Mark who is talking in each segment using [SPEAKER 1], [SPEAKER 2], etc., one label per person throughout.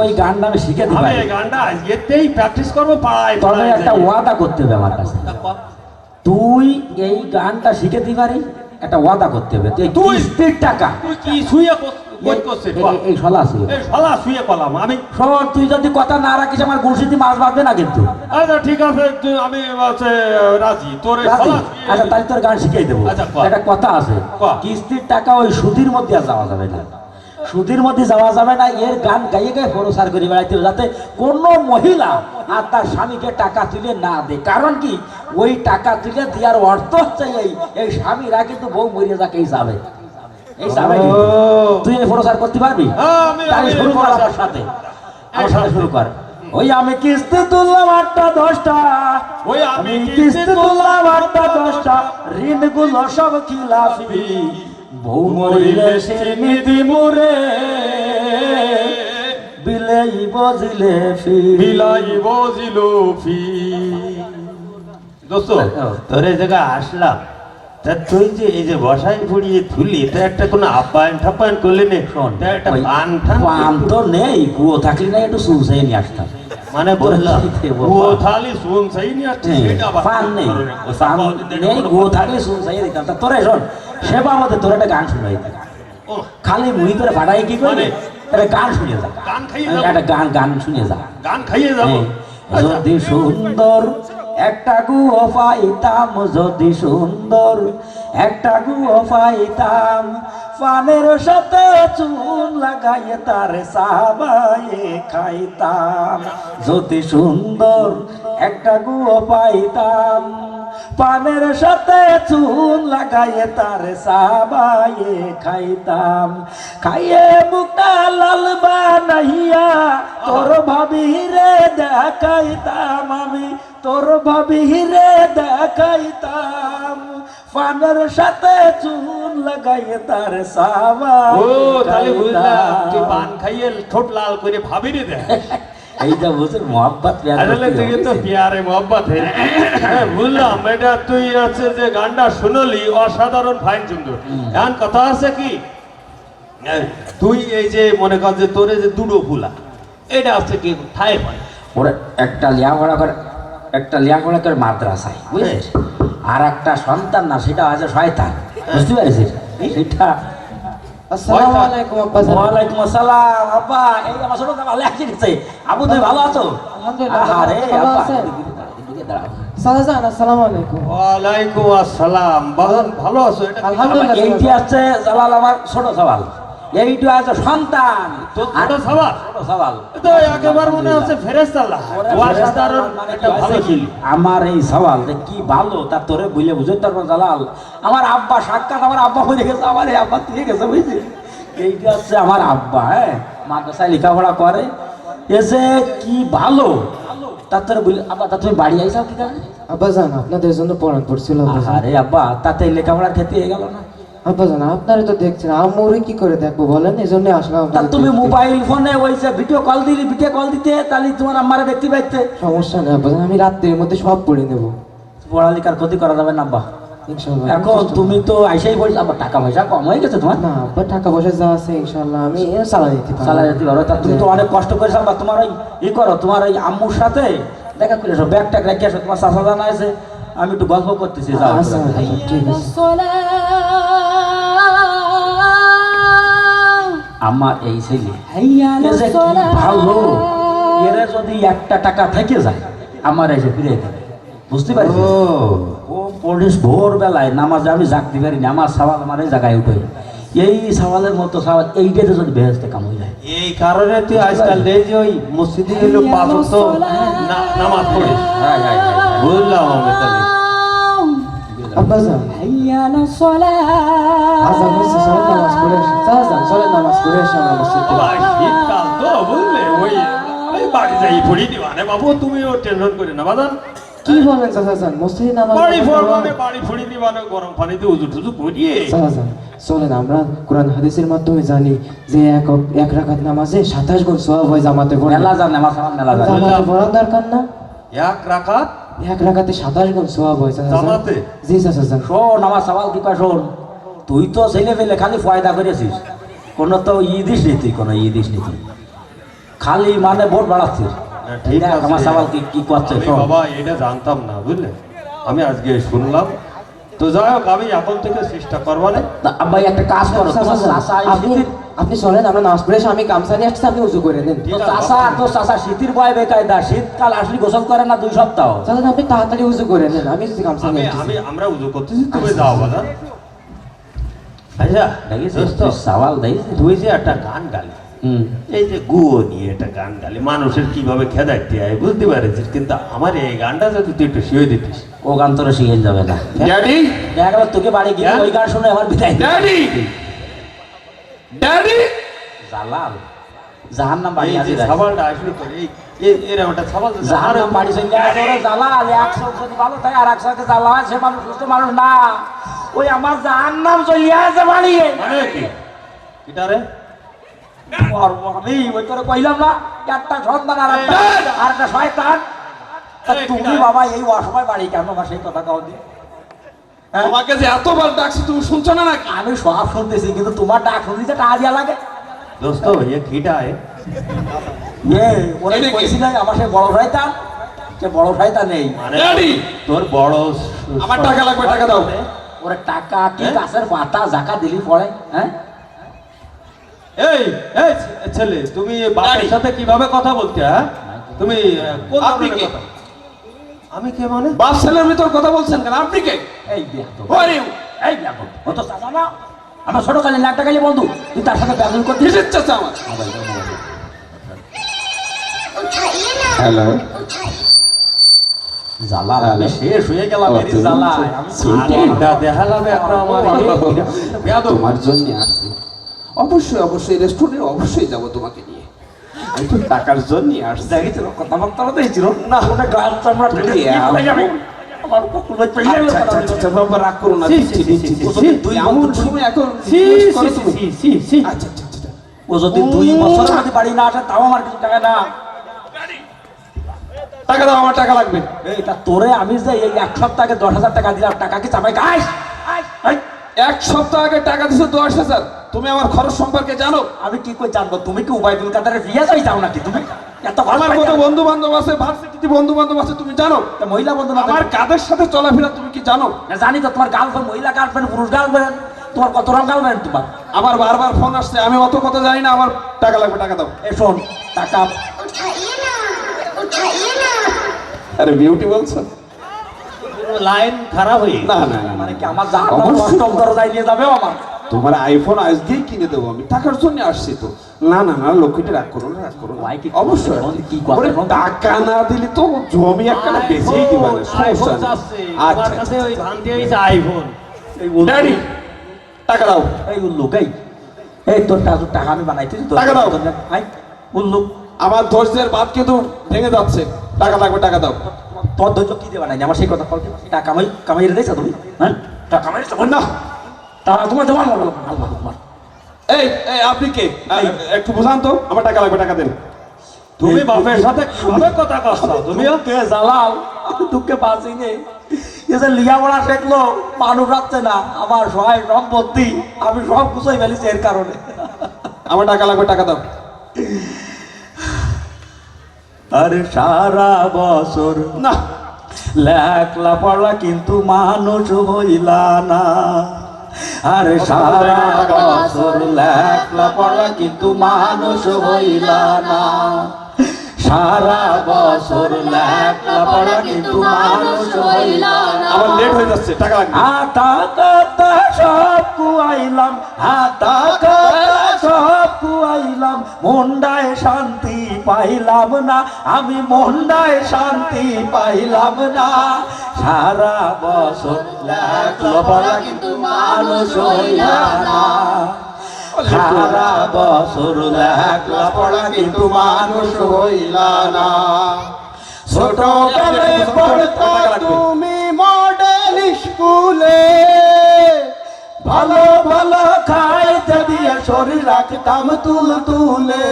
[SPEAKER 1] ওই গানটা আমি শিখে দিই
[SPEAKER 2] আমি গানটা আজকেতেই প্র্যাকটিস করব পাড়ায়
[SPEAKER 1] তবে একটা ওয়াদা করতে হবে আমার কাছে। তুই এই গানটা শিখে দিই পারি একটা ওয়াদা করতে হবে। তুই
[SPEAKER 2] তুই?
[SPEAKER 1] কিস্তির টাকা।
[SPEAKER 2] তুই কি শুয়ে
[SPEAKER 1] এই-
[SPEAKER 2] শালা কলাম আমি
[SPEAKER 1] শোন তুই যদি কথা না রাখিস আমার গুলশিতি মাছ বাঁধবে না কিন্তু।
[SPEAKER 2] আচ্ছা ঠিক আছে আমি রাজি। তোর
[SPEAKER 1] আচ্ছা তাহলে তোর গান শিখিয়ে দেবো।
[SPEAKER 2] আচ্ছা,
[SPEAKER 1] একটা কথা আছে। কিস্তির টাকা ওই সুদির মধ্যে যাওয়া যাবে না। সুদির মধ্যে যাওয়া যাবে না এর গান গাইয়ে গায়ে প্রসার করে বেড়াইতে যাতে কোনো মহিলা আর তার স্বামীকে টাকা তুলে না দেয় কারণ কি? ওই টাকা তুলে দেওয়ার অর্থ হচ্ছে এই এই স্বামীরা কিন্তু বউ মরিয়ে যাকে যাবে। এই যাবে তুই এই প্রসার করতে পারবি? তাহলে শুরু কর আমার সাথে। আমার সাথে শুরু কর। ওই আমি কিস্তি তুললাম আটটা দশটা।
[SPEAKER 2] ওই আমি কিস্তি
[SPEAKER 1] তুললাম আটটা দশটা। ঋণগুলো সব খিলাফি। বউ মরিলে মুরে। বিলেই বজিলে ফি।
[SPEAKER 2] বিলাই বজিল ফি। দোস্ত
[SPEAKER 1] হ্যাঁ।
[SPEAKER 2] তোর এই জায়গায় আসলাম। তা তুই যে এই যে বসাই ফুড়িয়ে থুলি তা একটা কোনো আপ্যায়ন ঠাপ্যায়ন করলি নে?
[SPEAKER 1] শোন
[SPEAKER 2] তা একটা
[SPEAKER 1] ওই
[SPEAKER 2] পান ঠান
[SPEAKER 1] পান তো নেই কুয়ো থাকলে না একটু সুলসাই নিয়ে আসতাম।
[SPEAKER 2] মানে বললাম
[SPEAKER 1] কি
[SPEAKER 2] ও
[SPEAKER 1] পান?
[SPEAKER 2] থালি শুন সেই নিয়ে আসছে
[SPEAKER 1] হ্যাঁ,
[SPEAKER 2] সেটা আবার
[SPEAKER 1] পান নেই পান নেই কুয়ো থাকলে দিতাম। তা তোরে শোন সেবা আমাদের তোর একটা গান দিতাম খালি মুই করে ফাটাই কি করে
[SPEAKER 2] মানে?
[SPEAKER 1] একটা গান শুনে যা
[SPEAKER 2] গান খাইয়ে যাব?
[SPEAKER 1] একটা গান গান শুনে যা।
[SPEAKER 2] গান খাইয়ে যাব। আচ্ছা,
[SPEAKER 1] যদি সুন্দর একটা গুয়ো পাইতাম যদি সুন্দর একটা গুয়ো পাইতাম পানের সাথে চুন লাগাইয়ে তার সাবাইয়ে খাইতাম। যদি সুন্দর একটা গুয়ো পাইতাম পানের সাথে চুন লাগাইয়ে তার সাবাইয়ে খাইতাম। খাইয়ে বুকটা লাল বানাইয়া তোর ভাবি রে দেখাইতাম আমি তোর ভাবি রে দেখাইতাম। পানের সাথে চুন লাগাইয়ে তার সাবাই
[SPEAKER 2] ও তাহলে বুঝলাম তুই পান খাইয়ে ঠোঁট লাল করে ভাবিনি দে
[SPEAKER 1] এইটা বুঝে মোহাব্বত
[SPEAKER 2] আসলে তুই তো পিয়ারে মোহব্বত হ্যাঁ বুঝলাম এটা তুই আছে যে গানটা শুনলি অসাধারণ ফাইন সুন্দর। এখন কথা আছে কি? হ্যাঁ, তুই এই যে মনে কর যে তোরে যে দুটো ফুলা এটা হচ্ছে কি ঠাই পায়
[SPEAKER 1] ওরা একটা লিয়াঘোড়া করে একটা লিয়াঘোড়া করে মাদ্রাসায় বুঝছিস? আর একটা সন্তান না সেটা আছে শয়তান। বুঝতে পারছিস? সেটা আবু তুমি ভালো আছো?
[SPEAKER 3] আলহামদুলিল্লাহ, ভালো
[SPEAKER 2] আছো। এটা
[SPEAKER 3] আলহামদুলিল্লাহ।
[SPEAKER 1] আবার এইটি আছে। জালাল আমার ছোট সওয়াল এইটি আছে সন্তান।
[SPEAKER 2] ছোট
[SPEAKER 1] সওয়াল
[SPEAKER 2] তো একেবার মনে হচ্ছে একটা ভালো ছিল
[SPEAKER 1] আমার এই সওয়াল যে কি ভালো তা তোরে বুঝলে বুঝতে পারব জালাল। আমার আব্বা সাক্ষাৎ আমার আব্বা হয়ে গেছে আমার এই আব্বা দিয়ে গেছে বুঝলি? এইটা হচ্ছে আমার আব্বা হ্যাঁ? মাদ্রাসায় লেখাপড়া করে। এসে কি ভালো। তা তোরে বুঝলে আব্বা তা তুমি বাড়ি আইসাও কি কারণে?
[SPEAKER 3] আব্বা জান আপনাদের জন্য পড়ান পড়ছিল আব্বা
[SPEAKER 1] আরে আব্বা তাতে লেখাপড়ার ক্ষেত্রে হয়ে গেল না?
[SPEAKER 3] আব্বা আপনারা তো দেখছেন আম্মুরে কি করে দেখব বলেন এই জন্য আসলাম
[SPEAKER 1] তা তুমি মোবাইল ফোনে ওই যে ভিডিও কল দিলি ভিডিও কল দিতে তাহলে তোমার আমারে দেখতে পাইতে।
[SPEAKER 3] সমস্যা নেই আব্বা আমি রাত্রির মধ্যে সব পড়ে নেব।
[SPEAKER 1] পড়ালেখার ক্ষতি করা যাবে না আব্বা। এখন তুমি তো আইসাই পড়ি আবার টাকা পয়সা কম হয়ে গেছে তোমার।
[SPEAKER 3] না আব্বা টাকা পয়সা যা আছে ইনশাল্লাহ আমি চালা দিতে পারব।
[SPEAKER 1] চালা যেতে পারো তা তুমি তো অনেক কষ্ট করেছ আবার তোমার ওই ই করো তোমার ওই আম্মুর সাথে দেখা করে এসো ব্যাগ ট্যাগ রেখে আসো তোমার চাষা জানা আছে আমি একটু গল্প করতেছি যাও।
[SPEAKER 3] আচ্ছা আব্বা জান, ঠিক আছে।
[SPEAKER 1] আমার এই ছেলে। ভালো এরা যদি একটা টাকা থেকে যায় আমার এসে ফিরে দেবে। বুঝতে পারছি ও। পুলিশ ভোরবেলায় নামাজ আমি জাগতে পারি না আমার সওয়াল আমার এই জায়গায় উঠে এই সওয়ালের মতো সওয়াল এইটাতে যদি বেহেস্তে কাম হয়ে যায়
[SPEAKER 2] এই কারণে তুই আজকাল দেখ যে ওই মসজিদে এলো পাঁচ নামাজ পড়িস
[SPEAKER 1] হ্যাঁ, হ্যাঁ, হ্যাঁ, হ্যাঁ।
[SPEAKER 2] বুঝলাম আমি তাহলে।
[SPEAKER 3] আজান হচ্ছে নামাজ পড়ে নামাজ পড়ে
[SPEAKER 2] বাবা, শীতকাল তো ওই বাড়ি যাই পড়ি দিবানে বাবু তুমিও টেনশন করে না বাদান
[SPEAKER 3] কি বলেন চাচা মসজিদে নামাজ
[SPEAKER 2] বাড়ি
[SPEAKER 3] পড়তে
[SPEAKER 2] ফোড়
[SPEAKER 3] হবে?
[SPEAKER 2] বাড়ি ফুড়ি দিবানে গরম পানিতে উজু টুজু করিয়ে
[SPEAKER 3] চাচা যান চলেন আমরা কোরআন হাদিসের মাধ্যমে জানি যে এক এক রাকাত নামাজে সাতাশ গুণ সওয়াব হয় জামাতে পড়লে
[SPEAKER 1] মেলা জানে আমার মেলা জানে
[SPEAKER 3] জামাতে পড়া দরকার না
[SPEAKER 2] এক রাখাত
[SPEAKER 3] এক রাকাতে সাতাশ হয়
[SPEAKER 2] জামাতে?
[SPEAKER 3] জি
[SPEAKER 1] শোন আমার সওয়াল কি শোন। তুই তো ছেলে ফেলে খালি ফয়দা করেছিস। কোনো তো ই দিস নি তুই কোনো ই দিস নি তুই খালি মানে ভোট বাড়াচ্ছে
[SPEAKER 2] না, ঠিক আছে।
[SPEAKER 1] আমার সবাল কি কি করছে
[SPEAKER 2] বাবা এটা জানতাম না বুঝলে? আমি আজকে শুনলাম। তো যাই হোক আমি এখন থেকে চেষ্টা করব না
[SPEAKER 1] একটা কাজ করো।
[SPEAKER 3] আপনি চলেন আমরা নামাজ পড়ে আমি গামছা নিয়ে আসছি আপনি উজু করে নেন।
[SPEAKER 1] চাচা তো চাচা শীতের বয় বেকায়দা শীতকাল আসলে গোসল করে না দুই সপ্তাহ।
[SPEAKER 3] চলেন আপনি তাড়াতাড়ি উজু করে নেন আমি গামছা নিয়ে আসছি
[SPEAKER 2] আমি আমরা উজু করতেছি তুমি যাও বাজার আচ্ছা
[SPEAKER 1] সওয়াল দেখিস
[SPEAKER 2] তুই যে একটা গান গালি। এই যে গুয়ো নিয়ে একটা গান গালি মানুষের কীভাবে খেদাইতে হয় বুঝতে পারছিস কিন্তু আমার এই গানটা যদি তুই একটু শিয়ে দিতিস।
[SPEAKER 1] ও গান তোরা শিখে যাবে না।
[SPEAKER 4] ড্যাডি?
[SPEAKER 1] দেখ তোকে বাড়ি গিয়ে
[SPEAKER 2] হ্যাঁ?
[SPEAKER 1] ওই গান শুনে আমার বিদায়
[SPEAKER 4] ড্যাডি? ড্যাডি
[SPEAKER 1] জালাল। জাহান নাম বাড়ি আছে।
[SPEAKER 2] সাবালটা আসলে তোর এই
[SPEAKER 1] তোরে ওই আমার জাহান নাম চলে আছে বাড়ি।
[SPEAKER 2] মানে রে?
[SPEAKER 1] আমি ওই করে কইলাম না একটা সন্তান আর একটা শয়তান। তা তুমি বাবা এই অসময় বাড়ি কেন সেই কথা কাউ দিয়ে?
[SPEAKER 4] তোমাকে যে এতবার ডাকছি তুমি শুনছো না নাকি?
[SPEAKER 1] আমি সব শুনতেছি কিন্তু তোমার ডাক শুনতেছে টাকা দিয়া লাগে।
[SPEAKER 2] দোস্ত এ কিটা এ।
[SPEAKER 1] ইয়ে ওরা? কইছিল আমার সে বড় শয়তান। সে বড় শয়তান নেই।
[SPEAKER 2] মানে তোর বড়
[SPEAKER 4] আমার টাকা লাগবে টাকা দাও।
[SPEAKER 1] ওরা টাকা কি
[SPEAKER 2] হ্যাঁ?
[SPEAKER 1] গাছের পাতা জাকা দিলি পড়ে হ্যাঁ?
[SPEAKER 2] এই এই ছেলে তুমি বাবার. সাথে কীভাবে কথা বলতে হ্যাঁ? তুমি কোন
[SPEAKER 4] আপনি
[SPEAKER 2] ধরনের
[SPEAKER 4] কে?
[SPEAKER 2] আমি কে মানে?
[SPEAKER 4] বাস ছেলের ভিতর কথা বলছেন কেন? আপনি কে?
[SPEAKER 1] এই
[SPEAKER 4] ওরে
[SPEAKER 1] ও তো চাচা না। আমার ছোট কালে লাখ টাকা বন্ধু। তুই তার সাথে ব্যাগুল করতে
[SPEAKER 4] কিসের চাচা? আমার
[SPEAKER 1] হ্যালো। জ্বালা আমি শেষ হয়ে গেলাম এর
[SPEAKER 2] একটা আমার বেয়াদব।
[SPEAKER 4] তোমার জন্য আসছি। অবশ্যই অবশ্যই রেস্টুরেন্টে অবশ্যই যাব তোমাকে নিয়ে। আমি তো টাকার জন্য আসছি
[SPEAKER 1] কথাবার্তা তো ছিল না ওটা গাছ চামড়া ও যদি দুই বাড়ি না আসে তাও আমার কিছু টাকা না।
[SPEAKER 4] টাকা দাও আমার টাকা লাগবে।
[SPEAKER 1] এইটা তোরে আমি যে এই এক সপ্তাহ দশ হাজার টাকা দিলাম টাকা কি চাপাই? খাস এই,
[SPEAKER 4] এক সপ্তাহ আগে টাকা দিছো দশ হাজার। তুমি আমার খরচ সম্পর্কে জানো?
[SPEAKER 1] আমি কি করে জানব? তুমি কি উবাইদুল কাদারের বিয়ে যাই যাও নাকি? তুমি এত
[SPEAKER 4] আমার কত বন্ধু বান্ধব আছে ভার্সিটিতে বন্ধু বান্ধব আছে তুমি জানো?
[SPEAKER 1] মহিলা বন্ধু
[SPEAKER 4] আমার কাদের সাথে চলাফেরা তুমি কি জানো?
[SPEAKER 1] না জানি তো তোমার গার্লফ্রেন্ড মহিলা গার্লফ্রেন্ড পুরুষ গার্লফ্রেন্ড তোমার কত রকম গার্লফ্রেন্ড তোমার?
[SPEAKER 4] আমার বারবার ফোন আসছে আমি অত কথা জানি না আমার টাকা লাগবে টাকা দাও।
[SPEAKER 1] এই ফোন টাকা।
[SPEAKER 4] আরে বিউটি বলছো?
[SPEAKER 2] লাইন খারাপ হয়ে
[SPEAKER 4] না না
[SPEAKER 1] মানে কি আমার যা অষ্টম দরজায় নিয়ে যাবে আমার?
[SPEAKER 4] তোমার আইফোন আজকেই কিনে দেবো আমি। টাকার জন্য আসছি তো। না না না লক্ষ্মীটি রাগ করো রাগ করো অবশ্যই। টাকা না দিলে তো জমি একটা বেচেই দিবা না সমস্যা। আচ্ছা
[SPEAKER 2] কাছে ওই ভান্তি হয়েছে আইফোন
[SPEAKER 4] ড্যাডি টাকা দাও।
[SPEAKER 1] এই উল্লুক এই। এই তোর টাকা টাকা আমি বানাইতেছি
[SPEAKER 4] টাকা দাও।
[SPEAKER 1] এই উল্লুক
[SPEAKER 4] আমার ধৈর্যের বাদ কিন্তু ভেঙে যাচ্ছে। টাকা লাগবে টাকা দাও।
[SPEAKER 1] তোর ধৈর্য কি দেবা নাই? আমার সেই কথা বল টাকা কামাই কামাই রেখেছো তুমি? হ্যাঁ? টাকা কামাই
[SPEAKER 4] না
[SPEAKER 1] টাকা তোমার তোমার ভালো ভালো তোমার
[SPEAKER 4] এই এই আপনি কে? একটু বুঝান তো আমার টাকা লাগবে টাকা দেন।
[SPEAKER 2] তুমি বাপের সাথে কীভাবে কথা কচ্ছ তুমিও
[SPEAKER 1] দুঃখে জ্বালাও আমি দুঃখে বাঁচি নেই এ যে লিয়াপড়া শেখলো মানুষ রাখছে না। আমার সহায় সম্পত্তি আমি সব গুছাই ফেলেছি এর কারণে।
[SPEAKER 4] আমার টাকা লাগবে টাকা দাও।
[SPEAKER 1] আরে সারা বছর।
[SPEAKER 4] না।
[SPEAKER 1] লেখলা পড়লা কিন্তু মানুষ হইলা না। আরে সারা বছর লেখলা পড়লা কিন্তু মানুষ হইলা না। সারা বছর লেখলা পড়লা কিন্তু মানুষ হইলা না।
[SPEAKER 4] আমার লেট হয়ে যাচ্ছে টাকা লাগবে।
[SPEAKER 1] হাতা কাটা সব কুয়াইলাম হাতা কাটা সব কুয়াইলাম মন্ডায় শান্তি পাইলাম না, আমি মন্ডায় শান্তি পাইলাম না। সারা বছর লাগল কিন্তু মানুষ হইয়া না। সারা বছর লাগল কিন্তু মানুষ হইলা না। ছোট কালে পড়তা তুমি শরীর রাখতাম তুল তুলে।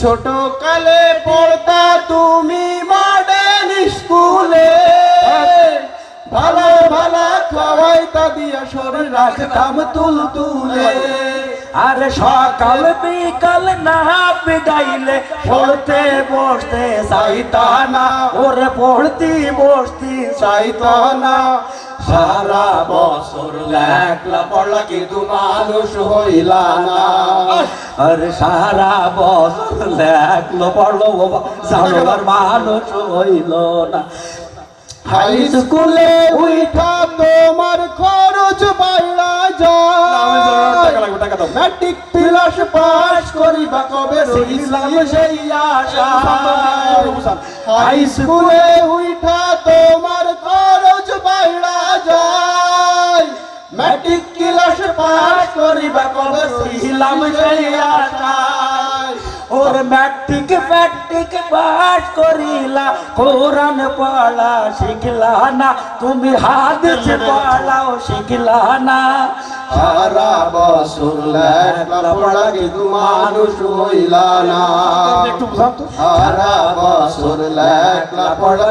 [SPEAKER 1] ছোট কালে পড়তা তুমি মডেল স্কুলে ভালো ভালো খাওয়াইতা দিয়ে শরীর রাখতাম তুল তুলে। আরে সকাল বিকাল না বিদাইলে পড়তে, বসতে চাইতা না। ওরে পড়তি, বসতি চাইতা না। সারা বছর লেখলা পড়লা কিন্তু মানুষ হইলা না আরে সারা বছর লেখলো পড়ল জানোয়ার মানুষ হইল না হাই স্কুলে উইঠা তোমার খরচ বাইরা যায় ম্যাট্রিক প্লাস পাস করিবা কবে রইলাম সেই আশা হাই স্কুলে উইঠা তোমার ম্যাট্রিক ক্লাস পাস করিবা কবে রইলাম সেই আশা ওর ম্যাট্রিক ম্যাট্রিক পাস করিলা, কোরআন পড়া শিখলা না, তুমি হাদিস পড়াও শিখলা না। সারা বছর লেখলা কিন্তু মানুষ হইলা না। সারা বছর লেখলা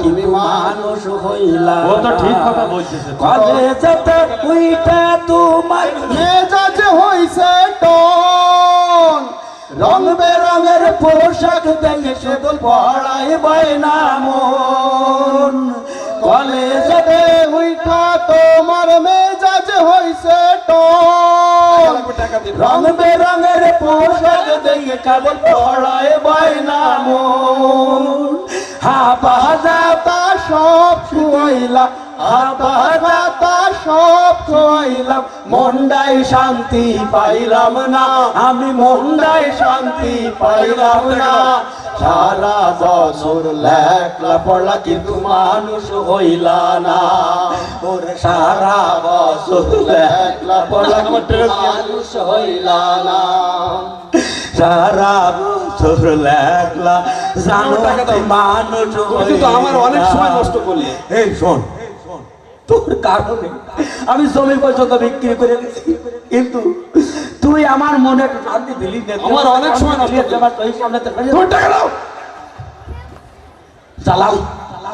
[SPEAKER 1] কিন্তু মানুষ হইলা
[SPEAKER 2] ও তো। ঠিক কথা
[SPEAKER 1] উইটা তোমার মেজাজ হইছে টন। রং বেরঙের পোশাক দেখে শুধু পড়াই বই না মন। কলেজেতে উইটা তোমার মেজাজ হইছে রং বেরঙের পোশাক দেখে কেবল পড়াই বই না মন হাবা যাতা সব শুইলা হাবা যাতা সব শুইলাম মন্ডাই শান্তি পাইলাম না। আমি মন্ডাই শান্তি পাইলাম না। সারা বছর লেখলা পড়লা কিন্তু মানুষ হইলা না। ওরে সারা বছর লেখলা পড়লা মানুষ হইলা না। সারা বছর লেখলা জানো মানুষ
[SPEAKER 4] তুমি তো আমার অনেক সময় নষ্ট করলে।
[SPEAKER 1] এই শোন। তোর কারণে। আমি জমি পর্যন্ত বিক্রি করে কিন্তু তুই আমার মনে একটু শান্তি দিলি
[SPEAKER 4] আমার অনেক সময়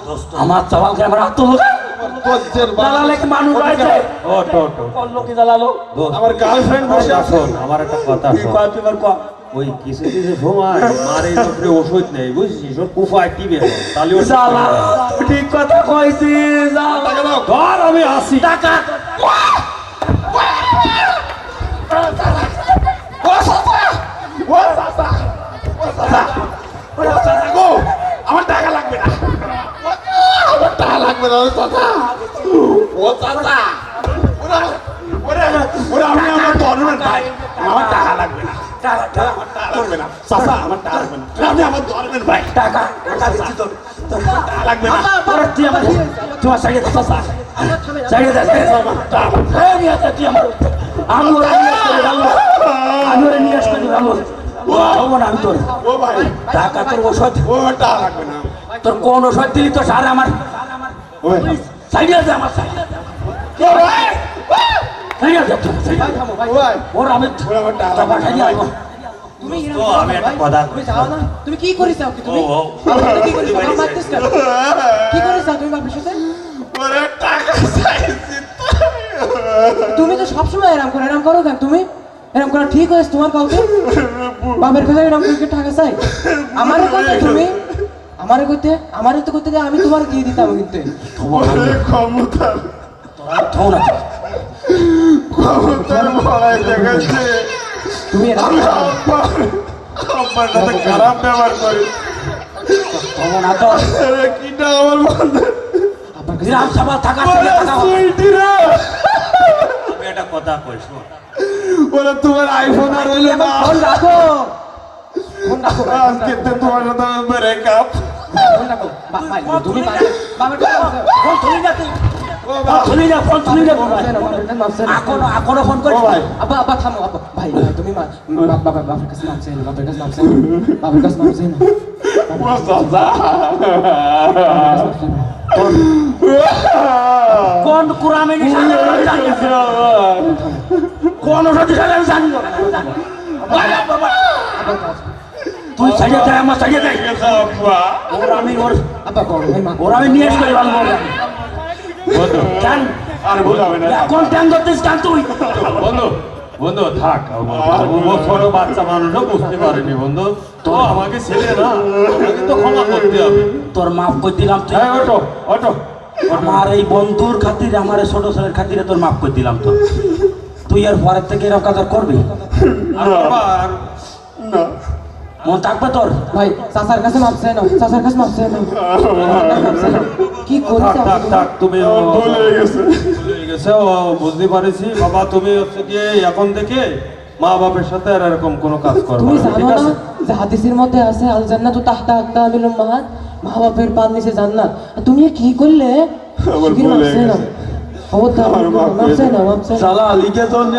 [SPEAKER 4] নষ্ট
[SPEAKER 1] চালালে কি মানুষ আছে?
[SPEAKER 2] ও টো টো
[SPEAKER 1] করল কি জ্বালালো
[SPEAKER 4] আমার গার্লফ্রেন্ড বসে আছে।
[SPEAKER 2] আমার একটা কথা
[SPEAKER 1] কি
[SPEAKER 2] শোন।
[SPEAKER 1] তুই এবার কয়?
[SPEAKER 2] ওই কিছু কিছু সময় মারে উপরে ওষুধ নেই বুঝছিস? কুফায় টিবে তাহলে ওর
[SPEAKER 1] জ্বালা ঠিক কথা কইছিস।
[SPEAKER 2] ধর আমি আসি।
[SPEAKER 1] টাকা।
[SPEAKER 4] গো, আমার টাকা লাগবে না আমার টাকা লাগবে না চাচা ও চাচা ওরে আমার- ওরে আমার- ওরে আমি আমার ধর্মের ভাই আমার টাকা লাগবে না
[SPEAKER 1] টাকা টাকা
[SPEAKER 4] লাগবে না চাচা আমার টাকা লাগবে না আমি আমার ধর্মের ভাই
[SPEAKER 1] টাকা টাকা দিচ্ছি তোর তোর আমার নিয়ে আমার ওরা আসতে আমি ওরা নিয়ে আসতে না তোর
[SPEAKER 4] ও
[SPEAKER 1] টাকা তোর ওষুধ তোর কোন ওষুধ দিলি তো সার আমার।
[SPEAKER 4] ও
[SPEAKER 1] সাইডে আছে আমার
[SPEAKER 3] তুমি
[SPEAKER 2] তো আমি একটা কথা
[SPEAKER 3] তুমি যাও না। তুমি কি করিস কি তুমি কি বাপের সাথে? তুমি তো সবসময় এরম করো এরম করো কেন তুমি? এরম করা ঠিক হয়েছে তোমার কাউকে? বাপের কথা এরম করে টাকা চাই? আমারে করতে তুমি? আমারে কইতে আমারে তো কইতে আমি তোমার দিয়ে দিতাম কিন্তু। তুমি
[SPEAKER 4] খারাপ ব্যবহার করি।
[SPEAKER 1] থো না তো।
[SPEAKER 4] আরে কিটা আমার
[SPEAKER 1] সভা থাকা
[SPEAKER 2] একটা কথা কই শোন।
[SPEAKER 4] ওরে তোমার আইফোন আর হইল না।
[SPEAKER 3] ফোন রাখো। ফোন রাখো।
[SPEAKER 4] আজকে তো তোমার সাথে আমার ব্রেকআপ
[SPEAKER 3] ফোন রাখো। ভাই, তুমি বলছো।
[SPEAKER 1] ফোন তুলি না তুই। না ফোন তুলি না ফোন
[SPEAKER 3] মাপছে না, কাছে মাপছে না।
[SPEAKER 1] এখনও এখনও ফোন
[SPEAKER 4] ভাই।
[SPEAKER 3] আব্বা আব্বা থামো আব্বা। ভাই তুমি মা বাবা বাপের কাছে নামছে না বাপের কাছে নামছে না। বাপের কাছে নামছে না।
[SPEAKER 4] ও চাচা
[SPEAKER 1] কোন? কুরামে নিশানে আমি জানি না। কোন ওষুধ আমি জানি না। তুই সাইডে যাই আমার যাই
[SPEAKER 4] আব্বা
[SPEAKER 1] ওর আমি ওর ওর আমি নিয়ে আসবে কেন?
[SPEAKER 4] আর ভুল হবে না।
[SPEAKER 1] এখন ট্যাং ধরতিস? কেন তুই?
[SPEAKER 2] বন্ধু বন্ধু থাক ছোট বাচ্চা মানুষও বুঝতে পারেনি বন্ধু। তো আমাকে ছেলে না। আমাকে তো ক্ষমা করতে হবে।
[SPEAKER 1] তোর মাফ করে দিলাম তুই।
[SPEAKER 2] হ্যাঁ ওটো ওটো
[SPEAKER 1] আমার এই বন্ধুর খাতিরে আমার এই ছোট ছেলের খাতিরে তোর মাফ করে দিলাম তো তুই আর পরের থেকে এরকম কাজ করবি?
[SPEAKER 2] আর বাবা,
[SPEAKER 4] না।
[SPEAKER 1] মন থাকবে তোর?
[SPEAKER 3] ভাই চাচার কাছে মাপ চাই নাও। চাচার কাছে মাপ চাই নাও। মাপ চাই নাও। কি করিস
[SPEAKER 2] থাক থাক তুমি
[SPEAKER 4] ভুল হয়ে গেছে।
[SPEAKER 2] গেছে ও বুঝতে পারিছি বাবা তুমি হচ্ছে গিয়ে এখন থেকে মা বাবার সাথে আর এরকম কোনো কাজ করবে
[SPEAKER 3] তুমি
[SPEAKER 2] না,
[SPEAKER 3] জানো না যে হাদিসের মধ্যে আছে আল জান্নাত তাহতা আকতা আমিল মাহাত মা বাপের পান নিচে জান্নাত। তুমি কি করলে?
[SPEAKER 4] আমার ভুল হয়ে গেছে। করে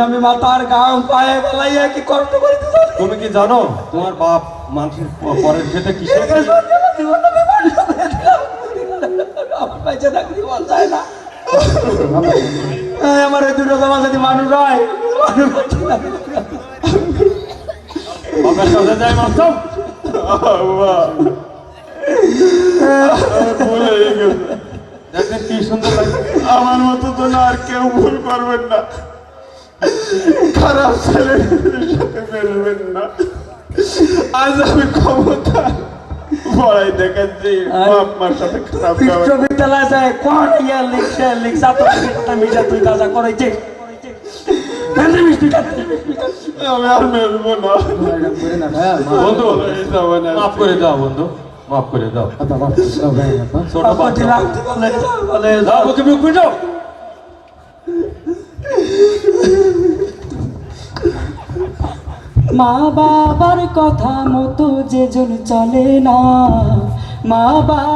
[SPEAKER 1] আমি গাম পায়ে বেলাইয়া কি কষ্ট করিতে
[SPEAKER 2] তুমি কি জানো তোমার বাপ মানুষের পরের খেতে
[SPEAKER 1] আমার করে না। আমার এই দুটো যদি মানুষ হয়
[SPEAKER 4] আমার মতো তো না। আর কেউ ভুল করবেন না। খারাপ ছেলের সাথে বেরোবেন না। আজ আমি ক্ষমতা বড়াই দেখাচ্ছি বাপ মার সাথে খারাপ
[SPEAKER 1] বিশ্ববিদ্যালয়ে যায় কোন ইয়া লিখছে লিখছা তো একটা মিটা তুই কাজা করেছে।
[SPEAKER 4] আমি আর মেলবো না।
[SPEAKER 2] বন্ধু। মাফ করে দাও বন্ধু মাফ করে দাও। ছোট বাচ্চা। দাও বুকে বুক বুঝো।
[SPEAKER 5] মা বাবার কথা মতো যে জন চলে না। মা বাবা